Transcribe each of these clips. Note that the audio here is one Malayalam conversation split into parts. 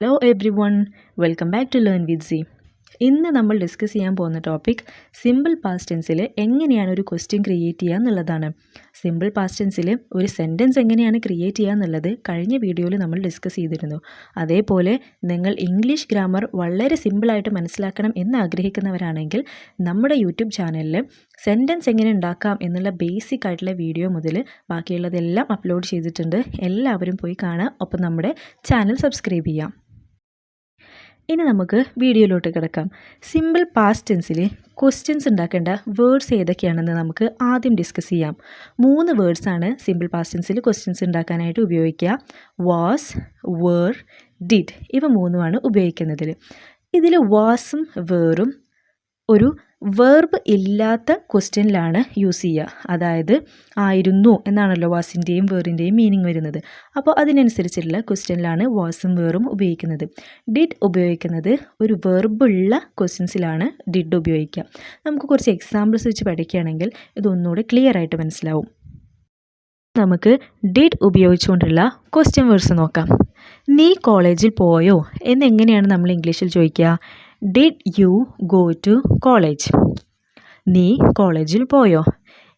Hello everyone welcome back to learn with C ഇന്ന് നമ്മൾ ഡിസ്കസ് ചെയ്യാൻ പോകുന്ന ടോപ്പിക് സിമ്പിൾ പാസ്റ്റ് ടെൻസിൽ എങ്ങനെയാണ് ഒരു ക്വസ്റ്റ്യൻ ക്രിയേറ്റ് ചെയ്യുക എന്നുള്ളതാണ്. സിമ്പിൾ പാസ്റ്റ് ടെൻസിൽ ഒരു സെന്റൻസ് എങ്ങനെയാണ് ക്രിയേറ്റ് ചെയ്യുക എന്നുള്ളത് കഴിഞ്ഞ വീഡിയോയിൽ നമ്മൾ ഡിസ്കസ് ചെയ്തിരുന്നു. അതേപോലെ നിങ്ങൾ ഇംഗ്ലീഷ് ഗ്രാമർ വളരെ സിമ്പിളായിട്ട് മനസ്സിലാക്കണം എന്ന് ആഗ്രഹിക്കുന്നവരാണെങ്കിൽ നമ്മുടെ യൂട്യൂബ് ചാനലിൽ സെന്റൻസ് എങ്ങനെ ഉണ്ടാക്കാം എന്നുള്ള ബേസിക് ആയിട്ടുള്ള വീഡിയോ മുതൽ ബാക്കിയുള്ളതെല്ലാം അപ്ലോഡ് ചെയ്തിട്ടുണ്ട്. എല്ലാവരും പോയി കാണാം ഒപ്പം നമ്മുടെ ചാനൽ സബ്സ്ക്രൈബ് ചെയ്യാം. ഇനി നമുക്ക് വീഡിയോയിലോട്ട് കിടക്കാം. സിമ്പിൾ പാസ്റ്റ് ടെൻസിൽ ക്വസ്റ്റ്യൻസ് ഉണ്ടാക്കേണ്ട വേർഡ്സ് ഏതൊക്കെയാണെന്ന് നമുക്ക് ആദ്യം ഡിസ്കസ് ചെയ്യാം. മൂന്ന് വേർഡ്സാണ് സിമ്പിൾ പാസ്റ്റ് ടെൻസിൽ ക്വസ്റ്റ്യൻസ് ഉണ്ടാക്കാനായിട്ട് ഉപയോഗിക്കുക. വാസ് വേർ ഡിഡ് ഇവ മൂന്നുമാണ് ഉപയോഗിക്കുന്നതിൽ ഇതിൽ വാസും വേറും ഒരു വേർബ് ഇല്ലാത്ത ക്വസ്റ്റ്യനിലാണ് യൂസ് ചെയ്യുക. അതായത് ആയിരുന്നു എന്നാണല്ലോ വാസിന്റെയും വേറിന്റെയും മീനിങ് വരുന്നത്. അപ്പോൾ അതിനനുസരിച്ചുള്ള ക്വസ്റ്റ്യനിലാണ് വാസും വേറും ഉപയോഗിക്കുന്നത്. ഡിഡ് ഉപയോഗിക്കുന്നത് ഒരു വേർബുള്ള ക്വസ്റ്റ്യൻസിലാണ് ഡിഡ് ഉപയോഗിക്കുക. നമുക്ക് കുറച്ച് എക്സാമ്പിൾസ് വെച്ച് പഠിക്കുകയാണെങ്കിൽ ഇതൊന്നുകൂടെ ക്ലിയർ ആയിട്ട് മനസ്സിലാവും. നമുക്ക് ഡിഡ് ഉപയോഗിച്ചുകൊണ്ടുള്ള ക്വസ്റ്റ്യൻ വേർഡ്സ് നോക്കാം. നീ കോളേജിൽ പോയോ? എന്നെങ്ങനെയാണ് നമ്മൾ ഇംഗ്ലീഷിൽ ചോദിക്കുക? Did you go to college നീ കോളേജിൽ പോയോ?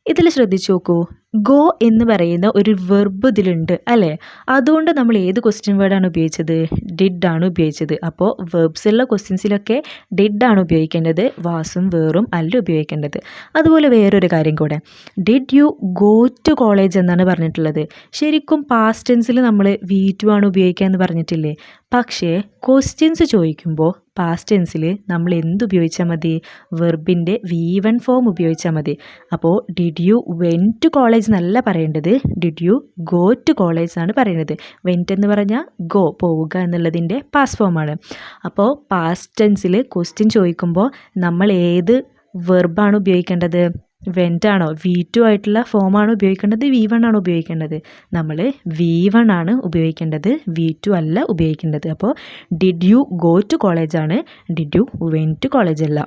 ഇതിൽ ശ്രദ്ധിച്ചു നോക്കൂ. ഗോ എന്ന് പറയുന്ന ഒരു വെർബ് ഇതിലുണ്ട് അല്ലേ? അതുകൊണ്ട് നമ്മൾ ഏത് ക്വസ്റ്റ്യൻ വേർഡാണ് ഉപയോഗിച്ചത്? ഡിഡ് ആണ് ഉപയോഗിച്ചത്. അപ്പോൾ വെർബ്സുള്ള ക്വസ്റ്റ്യൻസിലൊക്കെ ഡിഡ് ആണ് ഉപയോഗിക്കേണ്ടത്. വാസും വേറും അല്ല ഉപയോഗിക്കേണ്ടത്. അതുപോലെ വേറൊരു കാര്യം കൂടെ. Did you go to college എന്നാണ് പറഞ്ഞിട്ടുള്ളത്. ശരിക്കും പാസ്റ്റ് ടെൻസിൽ നമ്മൾ വി ടു ആണ് ഉപയോഗിക്കുക എന്ന് പറഞ്ഞിട്ടില്ലേ? പക്ഷേ ക്വസ്റ്റ്യൻസ് ചോദിക്കുമ്പോൾ പാസ്റ്റ് ടെൻസിൽ നമ്മൾ എന്ത് ഉപയോഗിച്ചാൽ മതി? വെർബിന്റെ വി വൺ ഫോം ഉപയോഗിച്ചാൽ മതി. അപ്പോൾ did you went to college എന്നല്ല പറയേണ്ടത്. Did you go to college എന്നാണ് പറയുന്നത് വെന്റ് എന്ന് പറഞ്ഞാൽ ഗോ പോവുക എന്നുള്ളതിന്റെ പാസ് ഫോമാണ് അപ്പോൾ പാസ്റ്റ് ടെൻസിൽ ക്വസ്റ്റ്യൻ ചോദിക്കുമ്പോൾ നമ്മൾ ഏത് വെർബാണ് ഉപയോഗിക്കേണ്ടത്? വെന്റ് ആണോ? വി ടു ആയിട്ടുള്ള ഫോമാണ് ഉപയോഗിക്കേണ്ടത്. വി വൺ ആണ് ഉപയോഗിക്കേണ്ടത്. നമ്മൾ വി വൺ ആണ് ഉപയോഗിക്കേണ്ടത്. വി ടു അല്ല ഉപയോഗിക്കേണ്ടത്. അപ്പോൾ ഡിഡ് യു ഗോ ടു കോളേജാണ് did you went to college അല്ല?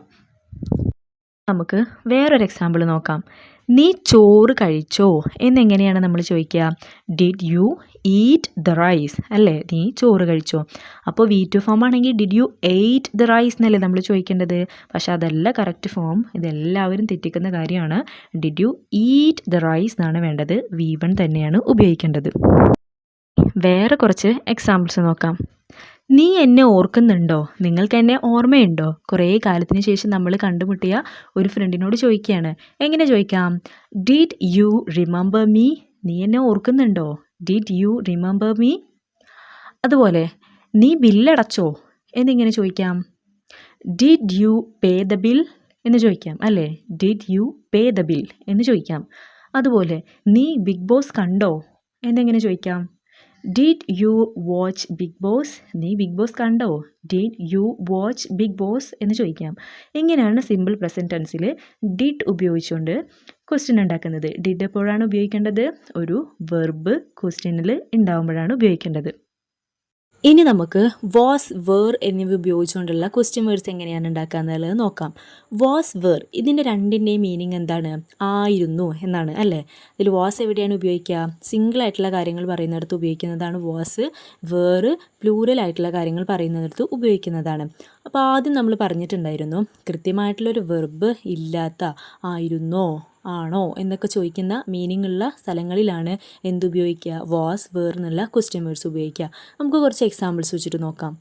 നമുക്ക് വേറൊരു എക്സാമ്പിൾ നോക്കാം. നീ ചോറ് കഴിച്ചോ? എന്നെങ്ങനെയാണ് നമ്മൾ ചോദിക്കുക? Did you eat the rice അല്ലേ? നീ ചോറ് കഴിച്ചോ? അപ്പോൾ വി ടു ഫോം ആണെങ്കിൽ did you ate the rice എന്നല്ലേ നമ്മൾ ചോദിക്കേണ്ടത്. പക്ഷേ അതല്ല കറക്റ്റ് ഫോം ഇതെല്ലാവരും തെറ്റിക്കുന്ന കാര്യമാണ്. Did you eat the rice എന്നാണ് വേണ്ടത്. വി വൺ തന്നെയാണ് ഉപയോഗിക്കേണ്ടത്. വേറെ കുറച്ച് എക്സാമ്പിൾസ് നോക്കാം. നീ എന്നെ ഓർക്കുന്നുണ്ടോ? നിങ്ങൾക്ക് എന്നെ ഓർമ്മയുണ്ടോ? കുറേ കാലത്തിന് ശേഷം നമ്മൾ കണ്ടുമുട്ടിയ ഒരു ഫ്രണ്ടിനോട് ചോദിക്കുകയാണ്. എങ്ങനെ ചോദിക്കാം? ഡിഡ് യു റിമെമ്പർ മീ നീ എന്നെ ഓർക്കുന്നുണ്ടോ? ഡിഡ് യു റിമെമ്പർ മീ അതുപോലെ നീ ബില്ലടച്ചോ എന്നിങ്ങനെ ചോദിക്കാം. Did you pay the bill എന്ന് ചോദിക്കാം അല്ലേ? Did you pay the bill എന്ന് ചോദിക്കാം. അതുപോലെ നീ ബിഗ് ബോസ് കണ്ടോ? എന്നെങ്ങനെ ചോദിക്കാം. Did you watch Big Boss നീ ബിഗ് ബോസ് കണ്ടോ? Did you watch Big Boss എന്ന് ചോദിക്കാം. ഇങ്ങനെയാണ് സിമ്പിൾ പ്രസന്റ് ടെൻസിൽ ഡിഡ് ഉപയോഗിച്ചുകൊണ്ട് ക്വസ്റ്റ്യൻ ഉണ്ടാക്കുന്നത്. ഡിഡ് എപ്പോഴാണ് ഉപയോഗിക്കേണ്ടത്? ഒരു വെർബ് ക്വസ്റ്റ്യനിൽ ഉണ്ടാകുമ്പോഴാണ് ഉപയോഗിക്കേണ്ടത്. ഇനി നമുക്ക് വാസ് വേർ എന്നിവ ഉപയോഗിച്ചുകൊണ്ടുള്ള ക്വസ്റ്റ്യൻ വേർഡ്സ് എങ്ങനെയാണ് ഉണ്ടാക്കുക എന്നുള്ളത് നോക്കാം. വാസ് വേർ ഇതിന്റെ രണ്ടിന്റെയും മീനിങ് എന്താണ്? ആയിരുന്നു എന്നാണ് അല്ലേ? ഇതിൽ വാസ് എവിടെയാണ് ഉപയോഗിക്കുക? സിംഗിൾ ആയിട്ടുള്ള കാര്യങ്ങൾ പറയുന്നിടത്ത് ഉപയോഗിക്കുന്നതാണ് വാസ് വേർ പ്ലൂറൽ ആയിട്ടുള്ള കാര്യങ്ങൾ പറയുന്നിടത്ത് ഉപയോഗിക്കുന്നതാണ്. അപ്പോൾ ആദ്യം നമ്മൾ പറഞ്ഞിട്ടുണ്ടായിരുന്നു കൃത്യമായിട്ടുള്ളൊരു വെർബ് ഇല്ലാത്ത ആയിരുന്നോ? ആണോ എന്നൊക്കെ ചോദിക്കുന്ന മീനിങ് ഉള്ള സ്ഥലങ്ങളിലാണ് എന്തുപയോഗിക്കുക? വാസ് വേർ എന്നുള്ള ക്വസ്റ്റ്യൻ വേർഡ്സ് ഉപയോഗിക്കുക. നമുക്ക് കുറച്ച് എക്സാമ്പിൾസ് വെച്ചിട്ട് നോക്കാം.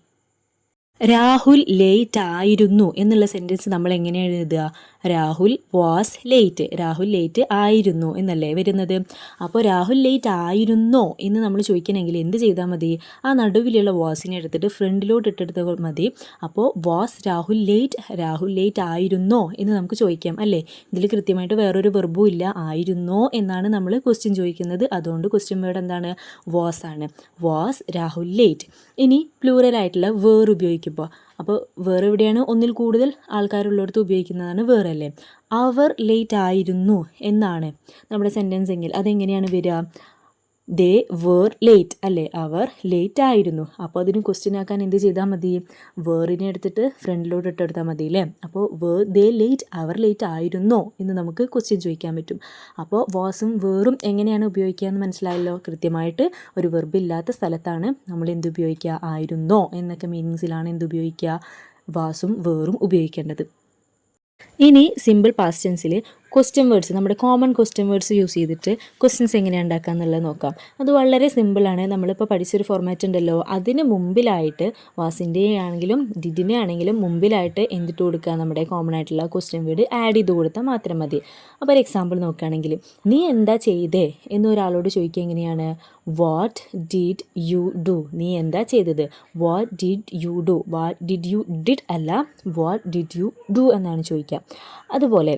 രാഹുൽ ലേറ്റ് ആയിരുന്നു എന്നുള്ള സെന്റൻസ് നമ്മൾ എങ്ങനെയാണ് എഴുതുക? Rahul was late Rahul late ആയിരുന്നു എന്നല്ലേ വരുന്നത്? അപ്പോൾ രാഹുൽ ലേറ്റ് ആയിരുന്നോ എന്ന് നമ്മൾ ചോദിക്കണമെങ്കിൽ എന്ത് ചെയ്താൽ മതി? ആ നടുവിലുള്ള വാസിനെ എടുത്തിട്ട് ഫ്രണ്ടിലോട്ട് ഇട്ടെടുത്താൽ മതി. അപ്പോൾ was Rahul late Rahul late ആയിരുന്നോ എന്ന് നമുക്ക് ചോദിക്കാം അല്ലേ? ഇതിൽ കൃത്യമായിട്ട് വേറൊരു വെർബും ഇല്ല. ആയിരുന്നോ എന്നാണ് നമ്മൾ ക്വസ്റ്റ്യൻ ചോദിക്കുന്നത്. അതുകൊണ്ട് ക്വസ്റ്റ്യൻ വേർഡ് എന്താണ്? വാസ് ആണ്. വാസ് രാഹുൽ ലേറ്റ് ഇനി പ്ലൂറൽ ആയിട്ടുള്ള വേർ ഉപയോഗിക്കുമ്പോൾ അപ്പോൾ വേറെ എവിടെയാണ്? ഒന്നിൽ കൂടുതൽ ആൾക്കാരുള്ളിടത്ത് ഉപയോഗിക്കുന്നതാണ് വേറല്ലേ അവർ ലേറ്റ് ആയിരുന്നു എന്നാണ് നമ്മുടെ സെന്റൻസ് എങ്കിൽ. അതെങ്ങനെയാണ് വരിക? ദേ വേർ ലേറ്റ് അല്ലേ? അവർ ലേറ്റ് ആയിരുന്നു. അപ്പോൾ അതിന് ക്വസ്റ്റ്യൻ ആക്കാൻ എന്ത് ചെയ്താൽ മതി? വേറിനെ എടുത്തിട്ട് ഫ്രണ്ടിലോട്ട് ഇട്ടെടുത്താൽ മതി അല്ലേ? അപ്പോൾ വേർ ദേ ലേറ്റ് അവർ ലേറ്റ് ആയിരുന്നോ എന്ന് നമുക്ക് ക്വസ്റ്റ്യൻ ചോദിക്കാൻ പറ്റും. അപ്പോൾ വാസും വേറും എങ്ങനെയാണ് ഉപയോഗിക്കുക എന്ന് മനസ്സിലായല്ലോ? കൃത്യമായിട്ട് ഒരു വെർബ് ഇല്ലാത്ത സ്ഥലത്താണ് നമ്മൾ എന്ത് ഉപയോഗിക്കുക? ആയിരുന്നോ? എന്നൊക്കെ മീനിങ്സിലാണ് എന്ത് ഉപയോഗിക്കുക? വാസും വേറും ഉപയോഗിക്കേണ്ടത്. ഇനി സിമ്പിൾ പാസ്റ്റൻസിൽ ക്വസ്റ്റ്യൻ വേർഡ്സ് നമ്മുടെ കോമൺ ക്വസ്റ്റ്യൻ വേർഡ്സ് യൂസ് ചെയ്തിട്ട് ക്വസ്റ്റ്യൻസ് എങ്ങനെ ഉണ്ടാക്കുക എന്നുള്ളത് നോക്കാം. അത് വളരെ സിമ്പിളാണ് നമ്മളിപ്പോൾ പഠിച്ചൊരു ഫോർമാറ്റ് ഉണ്ടല്ലോ. അതിന് മുമ്പിലായിട്ട് വാസിന്റെ ആണെങ്കിലും ഡിഡിനെ ആണെങ്കിലും മുമ്പിലായിട്ട് എന്തിട്ട് കൊടുക്കുക? നമ്മുടെ കോമൺ ആയിട്ടുള്ള ക്വസ്റ്റ്യൻ വേർഡ് ആഡ് ചെയ്ത് കൊടുത്താൽ മാത്രം മതി. അപ്പോൾ ഒരു എക്സാമ്പിൾ നോക്കുകയാണെങ്കിൽ നീ എന്താ ചെയ്തേ? എന്ന് ഒരാളോട് ചോദിക്കുക എങ്ങനെയാണ്? വാട്ട് ഡിഡ് യു ഡു നീ എന്താ ചെയ്തത്? What did you do what did you did അല്ല വാട്ട് ഡിഡ് യു ഡു എന്നാണ് ചോദിക്കുക. അതുപോലെ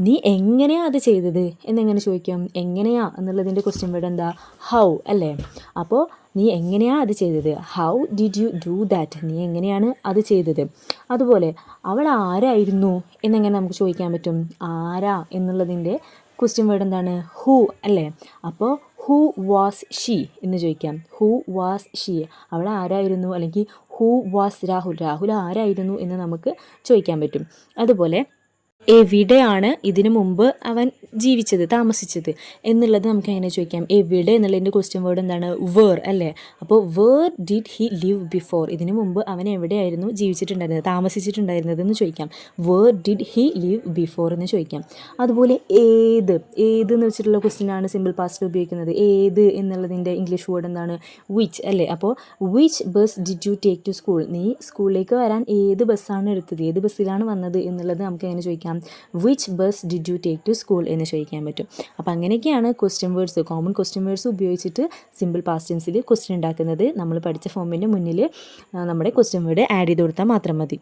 നീ എങ്ങനെയാണ് അത് ചെയ്തത്? എന്നെങ്ങനെ ചോദിക്കാം? എങ്ങനെയാ? എന്നുള്ളതിന്റെ ക്വസ്റ്റ്യൻ വേർഡ് എന്താ? ഹൗ അല്ലേ? അപ്പോൾ നീ എങ്ങനെയാ അത് ചെയ്തത്? How did you do that നീ എങ്ങനെയാണ് അത് ചെയ്തത്? അതുപോലെ അവൾ ആരായിരുന്നു എന്നെങ്ങനെ നമുക്ക് ചോദിക്കാൻ പറ്റും? ആരാ എന്നുള്ളതിന്റെ ക്വസ്റ്റ്യൻ വേർഡ് എന്താണ്? ഹൂ അല്ലേ? അപ്പോൾ ഹൂ വാസ് ഷീ എന്ന് ചോദിക്കാം. ഹൂ വാസ് ഷീ അവൾ ആരായിരുന്നു? അല്ലെങ്കിൽ ഹൂ വാസ് രാഹുൽ രാഹുൽ ആരായിരുന്നു എന്ന് നമുക്ക് ചോദിക്കാൻ പറ്റും. അതുപോലെ എവിടെയാണ് ഇതിനു മുമ്പ് അവൻ ജീവിച്ചത് താമസിച്ചത് എന്നുള്ളത് നമുക്ക് എങ്ങനെ ചോദിക്കാം. എവിടെ എന്നുള്ളതിന്റെ ക്വസ്റ്റ്യൻ വേർഡ് എന്താണ്? വേർ അല്ലേ? അപ്പോൾ where did he live before ഇതിനു മുമ്പ് അവൻ എവിടെയായിരുന്നു ജീവിച്ചിട്ടുണ്ടായിരുന്നത് താമസിച്ചിട്ടുണ്ടായിരുന്നത് എന്ന് ചോദിക്കാം. Where did he live before എന്ന് ചോദിക്കാം. അതുപോലെ ഏത് ഏത് എന്ന് വെച്ചിട്ടുള്ള ക്വസ്റ്റ്യനാണ് സിമ്പിൾ പാസ്റ്റിൽ ഉപയോഗിക്കുന്നത്. ഏത് എന്നുള്ളതിന്റെ ഇംഗ്ലീഷ് വേർഡ് എന്താണ്? വിച്ച് അല്ലേ? അപ്പോൾ which bus did you take to school നീ സ്കൂളിലേക്ക് വരാൻ ഏത് ബസ്സാണ് എടുത്തത്? ഏത് ബസ്സിലാണ് വന്നത് എന്നുള്ളത് നമുക്ക് എങ്ങനെ ചോദിക്കാം. Which bus did you take to school എന്ന് ചോദിക്കാൻ പറ്റും. അപ്പോൾ അങ്ങനെയൊക്കെയാണ് question words common question words ഉപയോഗിച്ചിട്ട് സിമ്പിൾ പാസ്റ്റ് ടെൻസിൽ ക്വസ്റ്റ്യൻ ഉണ്ടാക്കുന്നത്. നമ്മൾ പഠിച്ച ഫോമിന്റെ മുന്നിൽ നമ്മുടെ ക്വസ്റ്റ്യൻ വേർഡ് ആഡ് ചെയ്ത് കൊടുത്താൽ മാത്രം മതി.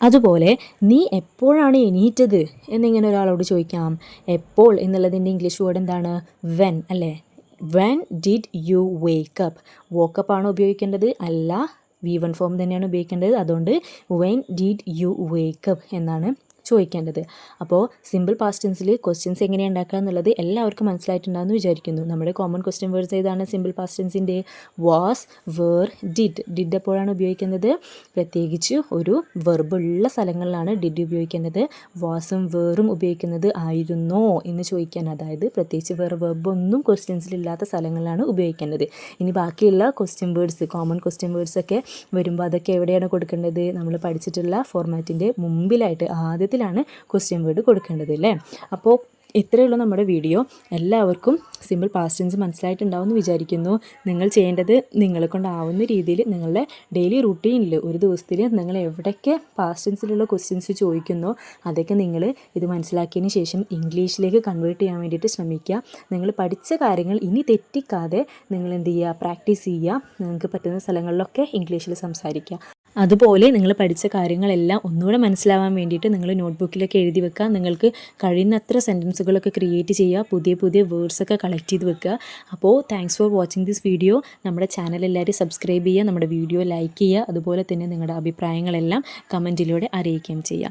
അതുപോലെ നീ എപ്പോഴാണ് എണീറ്റത്? എന്നിങ്ങനെ ഒരാളോട് ചോദിക്കാം. എപ്പോൾ? എന്നുള്ളതിന്റെ ഇംഗ്ലീഷ് വേർഡ് എന്താണ്? വെൻ അല്ലേ? When did you wake up woke up ആണ് ഉപയോഗിക്കേണ്ടത്. അല്ല വി വൺ ഫോം തന്നെയാണ് ഉപയോഗിക്കേണ്ടത്. അതുകൊണ്ട് വെൻ ഡിഡ് യു വേക്കപ്പ് എന്നാണ് ചോദിക്കേണ്ടത്. അപ്പോൾ സിമ്പിൾ പാസ്റ്റ് ടെൻസിൽ ക്വസ്റ്റ്യൻസ് എങ്ങനെ ഉണ്ടാക്കുക എന്നുള്ളത് എല്ലാവർക്കും മനസ്സിലായിട്ടുണ്ടാകുമെന്ന് വിചാരിക്കുന്നു. നമ്മുടെ കോമൺ ക്വസ്റ്റ്യൻ വേർഡ്സ് ഏതാണ്? സിമ്പിൾ പാസ്റ്റ് ടെൻസിന്റെ വാസ് വേർ ഡിഡ് ഡിഡ് എപ്പോഴാണ് ഉപയോഗിക്കുന്നത്? പ്രത്യേകിച്ച് ഒരു വെർബുള്ള സ്ഥലങ്ങളിലാണ് ഡിഡ് ഉപയോഗിക്കേണ്ടത് വാസും വേറും ഉപയോഗിക്കുന്നത് ആയിരുന്നോ എന്ന് ചോദിക്കാൻ. അതായത് പ്രത്യേകിച്ച് വേറെ വെർബൊന്നും ക്വസ്റ്റ്യൻസിലില്ലാത്ത സ്ഥലങ്ങളിലാണ് ഉപയോഗിക്കേണ്ടത്. ഇനി ബാക്കിയുള്ള question words common question words ഒക്കെ വരുമ്പോൾ അതൊക്കെ എവിടെയാണ് കൊടുക്കേണ്ടത്? നമ്മൾ പഠിച്ചിട്ടുള്ള ഫോർമാറ്റിന്റെ മുമ്പിലായിട്ട് ആദ്യത്തെ ാണ് ക്വസ്റ്റ്യൻ വേർഡ് കൊടുക്കേണ്ടത് അല്ലേ അപ്പോൾ ഇത്രയുള്ള നമ്മുടെ വീഡിയോ എല്ലാവർക്കും സിമ്പിൾ പാസ്റ്റൻസ് മനസ്സിലായിട്ടുണ്ടാവുമെന്ന് വിചാരിക്കുന്നു. നിങ്ങൾ ചെയ്യേണ്ടത് നിങ്ങളെ കൊണ്ടാവുന്ന രീതിയിൽ നിങ്ങളുടെ ഡെയിലി റുട്ടീനിൽ ഒരു ദിവസത്തിൽ നിങ്ങൾ എവിടെയൊക്കെ പാസ്റ്റൻസിലുള്ള ക്വസ്റ്റ്യൻസ് ചോദിക്കുന്നോ അതൊക്കെ നിങ്ങൾ ഇത് മനസ്സിലാക്കിയതിന് ശേഷം ഇംഗ്ലീഷിലേക്ക് കൺവേർട്ട് ചെയ്യാൻ വേണ്ടിയിട്ട് ശ്രമിക്കുക. നിങ്ങൾ പഠിച്ച കാര്യങ്ങൾ ഇനി തെറ്റിക്കാതെ നിങ്ങൾ എന്ത് ചെയ്യുക? പ്രാക്ടീസ് ചെയ്യുക. നിങ്ങൾക്ക് പറ്റുന്ന സ്ഥലങ്ങളിലൊക്കെ ഇംഗ്ലീഷിൽ സംസാരിക്കുക. അതുപോലെ നിങ്ങൾ പഠിച്ച കാര്യങ്ങളെല്ലാം ഒന്നുകൂടെ മനസ്സിലാവാൻ വേണ്ടിയിട്ട് നിങ്ങൾ നോട്ട്ബുക്കിലൊക്കെ എഴുതി വെക്കുക. നിങ്ങൾക്ക് കഴിയുന്നത്ര സെന്റൻസുകളൊക്കെ ക്രിയേറ്റ് ചെയ്യുക. പുതിയ പുതിയ വേർഡ്സൊക്കെ കളക്ട് ചെയ്ത് വെക്കുക. അപ്പോൾ thanks for watching this video നമ്മുടെ ചാനൽ എല്ലാവരും സബ്സ്ക്രൈബ് ചെയ്യുക. നമ്മുടെ വീഡിയോ ലൈക്ക് ചെയ്യുക. അതുപോലെ തന്നെ നിങ്ങളുടെ അഭിപ്രായങ്ങളെല്ലാം കമന്റിലൂടെ അറിയിക്കുകയും ചെയ്യുക.